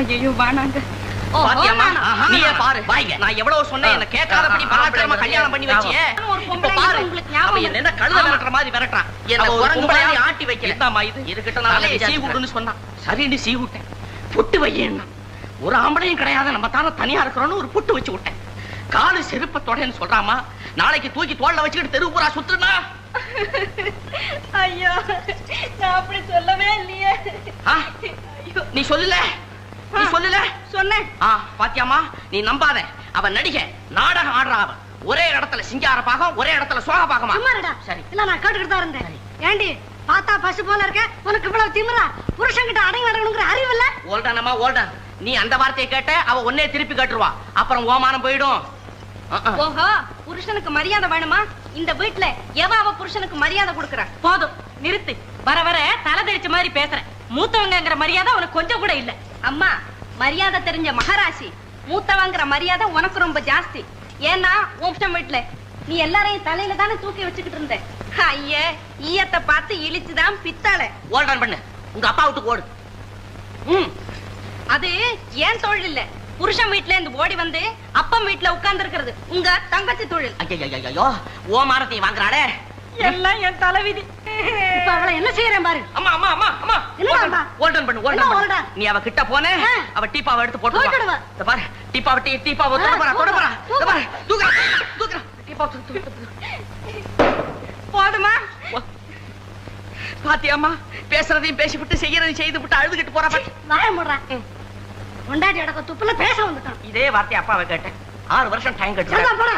ஐயோ வேணாங்க. நீயே பாரு. நான் எவ்வளவு சொன்னேன் என்ன கேட்காதபடி பலாத்காரமா கல்யாணம் பண்ணி வச்சியே. பாரு. அவன் என்ன கழுத. விரட்டுற மாதிரி விரட்டுறான் என்ன அவ ஒரு குரங்கு பொம்பளையா மாதிரி ஆட்டி வைக்கல. என்னம்மா இது? இருக்கட்டும் நான் தலையை சீ விடுன்னு சொன்னான் சரின்னு சீ விட்டேன் புட்டு வையேன்னா. ஒரு ஆம்பளையும் கிடையாது. நம்ம தானே தனியா இருக்கிறோம்னு ஒரு புட்டு வச்சு விட்டேன் காலு செருப்ப தொடன்னு சொல்றாமா நாளைக்கு தூக்கி தோல்ல வச்சுக்கிட்டு தெரு பூரா சுத்துனா ஐயோ நான் அப்படி சொல்லவே இல்லையே? நீ சொல்லல. நீ சொல்லல? சொன்னேன். ஆ பாத்தியாமா நீ நம்பாத. அவன் நடிகை நாடகம் ஆடுறா அவன் ஒரே இடத்துல சிங்கார பாகம் ஒரே இடத்துல சோக பாகமா சும்மாருடா. சரி. இல்ல நான் கேட்டுக்கிட்டு தான் இருந்தேன் ஏண்டி பார்த்தா பசு போல இருக்க? உனக்கு இவ்வளவு திமிரா? புருஷன்கிட்ட அடங்கி நடக்கணுங்கிற அறிவு இல்ல? ஓல்டானம்மா ஓல்டன் நீ அந்த வார்த்தையை கேட்ட அவ ஒன்னே திருப்பி கேட்டுருவா. அப்புறம் ஓமானம் போயிடும். ஓஹோ புருஷனுக்கு மரியாதை வேணுமா? இந்த வீட்ல எவ அவ புருஷனுக்கு மரியாதை கொடுக்கறா? போதும் நிறுத்து. வர வர தலை தெரிச்ச மாதிரி பேசுறேன் மூத்தவங்கங்கிற மரியாதை உனக்கு கொஞ்சம் கூட இல்ல. அம்மா மரியாதை தெரிஞ்ச மகாராசி. மூத்தவங்கிற மரியாதை உனக்கு ரொம்ப ஜாஸ்தி. ஏன்னா உன் வீட்ல நீ எல்லாரையும் தலையில தானே தூக்கி வச்சுக்கிட்டு இருந்த. ஐயே ஈயத்தை பார்த்து இழிச்சுதான் பித்தாள. ஓல்டன் பண்ணு. உங்க அப்பா விட்டு ஓடு. ம். அது ஏன் தொழில் இல்ல? புருஷன் வீட்ல இருந்து ஓடி வந்து அப்பம் வீட்ல உட்கார்ந்து இருக்கிறது உங்க தங்கச்சி தொழில். ஐயோ ஓமானத்தை வாங்குறாளே. எல்லாம் என் தலைவிதி. இப்ப அவளை என்ன செய்யறேன் பாரு. அம்மா அம்மா அம்மா அம்மா. ஓல்டன் பண்ணு ஓல்டன்? நீ அவ கிட்ட போனே. அவ டீப்பாவை எடுத்து போட்டு போட்டுடுவா. இந்த பாரு டீப்பாவை டீ டீப்பாவை தொட போறா போறா பாரு தூக்குறா தூக்குறா. டீப்பா தூக்கு போதுமா? பாத்தியாம்மா பேசுறதையும் பேசிவிட்டு செய்யறதையும் செய்து விட்டு அழுதுகிட்டு போறா பாத்தி வாய முடுறான் பொண்டாட்டி அடக்க துப்புல பேச வந்துட்டான். இதே வார்த்தை அப்பாவை கேட்டேன். ஆறு வருஷம் டைம் சரிதான் கட்டு போடா